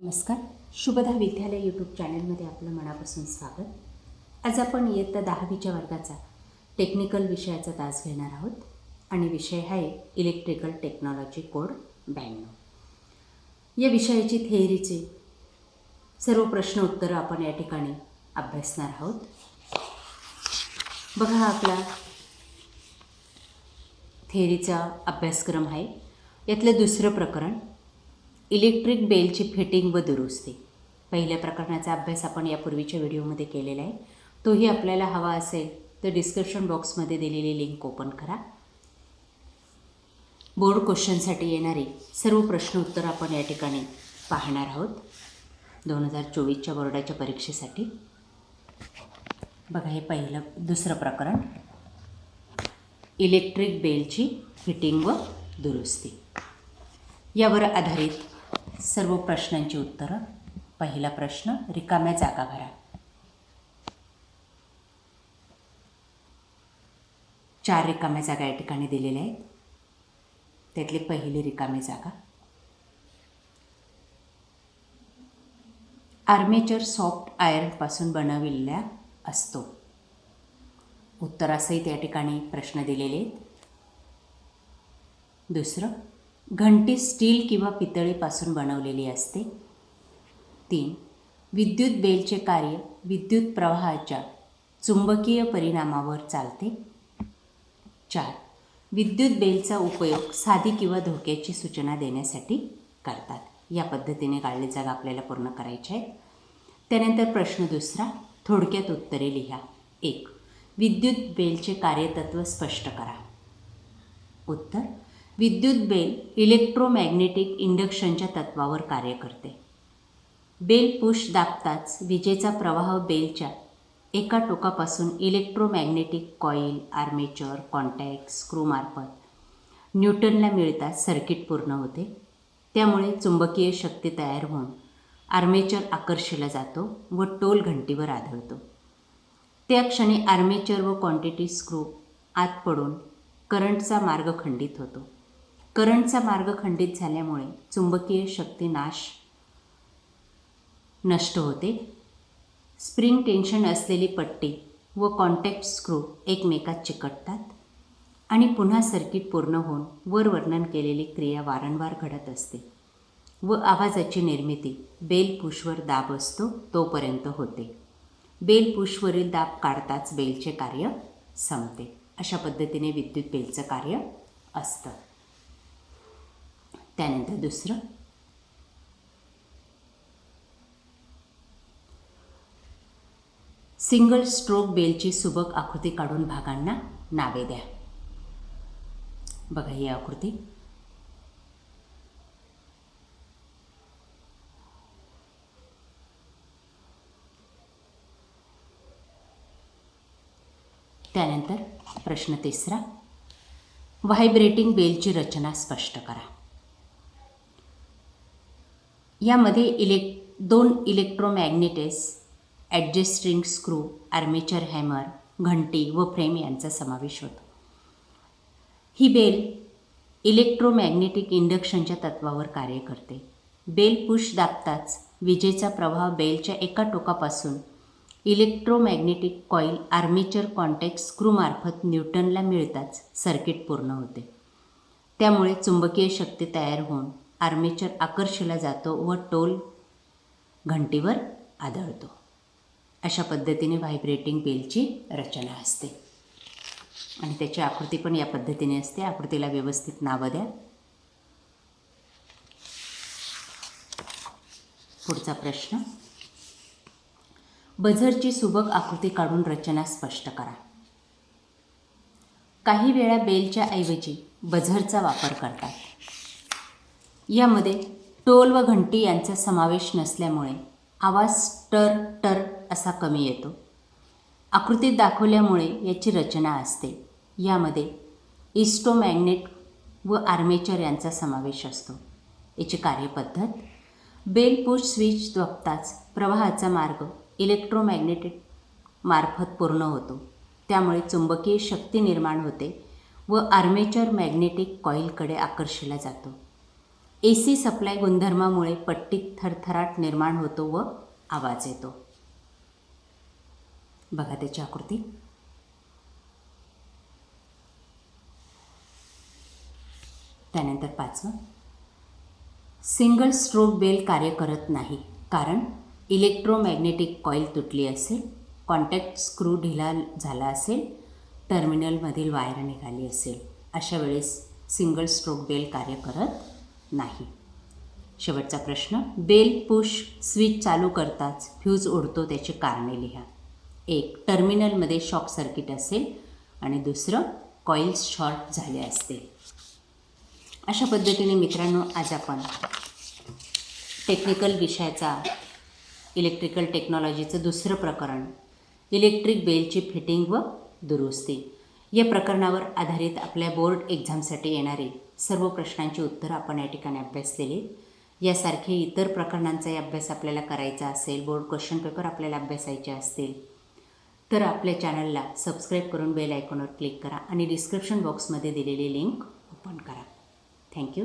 नमस्कार. शुभदा विद्यालय यूट्यूब चॅनलमध्ये आपलं मनापासून स्वागत. आज आपण इयत्ता दहावीच्या वर्गाचा टेक्निकल विषयाचा तास घेणार आहोत आणि विषय आहे इलेक्ट्रिकल टेक्नॉलॉजी कोड ब्याण्णव. या विषयाची थेअरीचे सर्व प्रश्न उत्तरं आपण या ठिकाणी अभ्यासणार आहोत. बघा हा आपला थेअरीचा अभ्यासक्रम आहे. यातलं दुसरं प्रकरण इलेक्ट्रिक बेलची फिटिंग व दुरुस्ती. पहिल्या प्रकरणाचा अभ्यास आपण यापूर्वीच्या व्हिडिओमध्ये केलेला आहे. तोही आपल्याला हवा असेल तर डिस्क्रिप्शन बॉक्समध्ये दिलेली लिंक ओपन करा. बोर्ड क्वेश्चनसाठी येणारे सर्व प्रश्न उत्तर आपण या ठिकाणी पाहणार आहोत. दोन हजार चोवीसच्या बोर्डाच्या परीक्षेसाठी. बघा हे पहिलं दुसरं प्रकरण. इलेक्ट्रिक बेलची फिटिंग व दुरुस्ती. यावर आधारित सर्व प्रश्नांची उत्तरं. पहिला प्रश्न रिकाम्या जागा भरा. चार रिकाम्या जागा या ठिकाणी दिलेल्या आहेत. त्यातली पहिली रिकामी जागा. आर्मेचर सॉफ्ट आयर्नपासून बनविलेला असतो. उत्तरासही त्या ठिकाणी प्रश्न दिलेले आहेत. दुसरं घंटी स्टील किंवा पितळीपासून बनवलेली असते. तीन विद्युत बेलचे कार्य विद्युत प्रवाहाच्या चुंबकीय परिणामावर चालते. चार विद्युत बेलचा उपयोग साधी किंवा धोक्याची सूचना देण्यासाठी करतात. या पद्धतीने काढले जागा आपल्याला पूर्ण करायचे आहेत. त्यानंतर प्रश्न दुसरा थोडक्यात उत्तरे लिहा. एक विद्युत बेलचे कार्यतत्व स्पष्ट करा. उत्तर विद्युत बेल इलेक्ट्रोमॅग्नेटिक इंडक्शनच्या तत्वावर कार्य करते. बेल पुश दाबताच विजेचा प्रवाह बेलच्या एका टोकापासून इलेक्ट्रोमॅग्नेटिक कॉईल आर्मेचर कॉन्टॅक्ट स्क्रूमार्फत न्यूटनला मिळताच सर्किट पूर्ण होते. त्यामुळे चुंबकीय शक्ती तयार होऊन आर्मेचर आकर्षला जातो व टोल घंटीवर आढळतो त्या क्षणी आर्मेचर व क्वांटिटी स्क्रू आत पडून करंटचा मार्ग खंडित होतो. करंटचा मार्ग खंडित झाल्यामुळे चुंबकीय शक्ती नाश नष्ट होते. स्प्रिंग टेन्शन असलेली पट्टी व कॉन्टॅक्ट स्क्रू एकमेकात चिकटतात आणि पुन्हा सर्किट पूर्ण होऊन वर वर्णन केलेली क्रिया वारंवार घडत असते व आवाजाची निर्मिती बेल पुशवर दाब असतो तोपर्यंत होते. बेल पुशवरील दाब काढताच बेलचे कार्य संपते. अशा पद्धतीने विद्युत बेलचं कार्य असतं. त्यानंतर दुसरं सिंगल स्ट्रोक बेलची सुबक आकृती काढून भागांना नावे द्या. बघा ही आकृती. त्यानंतर प्रश्न तिसरा. व्हायब्रेटिंग बेलची रचना स्पष्ट करा. यामध्ये इलेक् दोन electromagnets adjusting screw armature hammer घंटी व फ्रेम यांचा समावेश होतो. ही बेल इलेक्ट्रोमॅग्नेटिक इंडक्शनच्या तत्वावर कार्य करते. बेल पुश दाबताच विजेचा प्रवाह बेलच्या एका टोकापासून इलेक्ट्रोमॅग्नेटिक कॉईल आर्मेचर कॉन्टॅक्ट स्क्रूमार्फत न्यूटनला मिळताच सर्किट पूर्ण होते. त्यामुळे चुंबकीय शक्ती तयार होऊन आर्मेचर आकर्षला जातो व टोल घंटीवर आदळतो. अशा पद्धतीने व्हायब्रेटिंग बेलची रचना असते. आणि त्याची आकृती पण या पद्धतीने असते. आकृतीला व्यवस्थित नावं द्या. पुढचा प्रश्न. बझरची सुबक आकृती काढून रचना स्पष्ट करा. काही वेळा बेलच्या ऐवजी बझरचा वापर करतात. यामध्ये टोल व घंटी यांचा समावेश नसल्यामुळे आवाज टर टर असा कमी येतो. आकृतीत दाखवल्यामुळे याची रचना असते. यामध्ये इस्टोमॅग्नेट व आर्मेचर यांचा समावेश असतो. याची कार्यपद्धत बेल पुश स्विच दाबताच प्रवाहाचा मार्ग इलेक्ट्रोमॅग्नेटिक मार्फत पूर्ण होतो. त्यामुळे चुंबकीय शक्ती निर्माण होते व आर्मेचर मॅग्नेटिक कॉईलकडे आकर्षला जातो. ए सी सप्लाय गुणधर्मामुळे पट्टीत थरथराट निर्माण होतो व आवाज येतो. बघा त्याची आकृती. त्यानंतर पाचवं. सिंगल स्ट्रोक बेल कार्य करत नाही कारण इलेक्ट्रोमॅग्नेटिक कॉईल तुटली असेल कॉन्टॅक्ट स्क्रू ढिला झाला असेल टर्मिनलमधील वायर निघाली असेल. अशा वेळेस सिंगल स्ट्रोक बेल कार्य करत नाही. शेवटचा प्रश्न बेल पुश स्विच चालू करताच फ्यूज उडतो त्याची कारणे लिहा. एक टर्मिनलमध्ये शॉक सर्किट असेल आणि दुसरं कॉईल्स शॉर्ट झाले असतील. अशा पद्धतीने मित्रांनो आज आपण टेक्निकल विषयाचा इलेक्ट्रिकल टेक्नॉलॉजीचं दुसरं प्रकरण इलेक्ट्रिक बेलची फिटिंग व दुरुस्ती या प्रकरणावर आधारित आपल्या बोर्ड एक्झामसाठी येणारे सर्व प्रश्नांची उत्तरं आपण या ठिकाणी अभ्यासलेली यासारखे इतर प्रकरणांचाही अभ्यास आपल्याला करायचा असेल बोर्ड क्वेश्चन पेपर आपल्याला अभ्यासायचे असतील तर आपल्या चॅनलला सबस्क्राईब करून बेल आयकॉनवर क्लिक करा आणि डिस्क्रिप्शन बॉक्समध्ये दिलेली लिंक ओपन करा. थँक्यू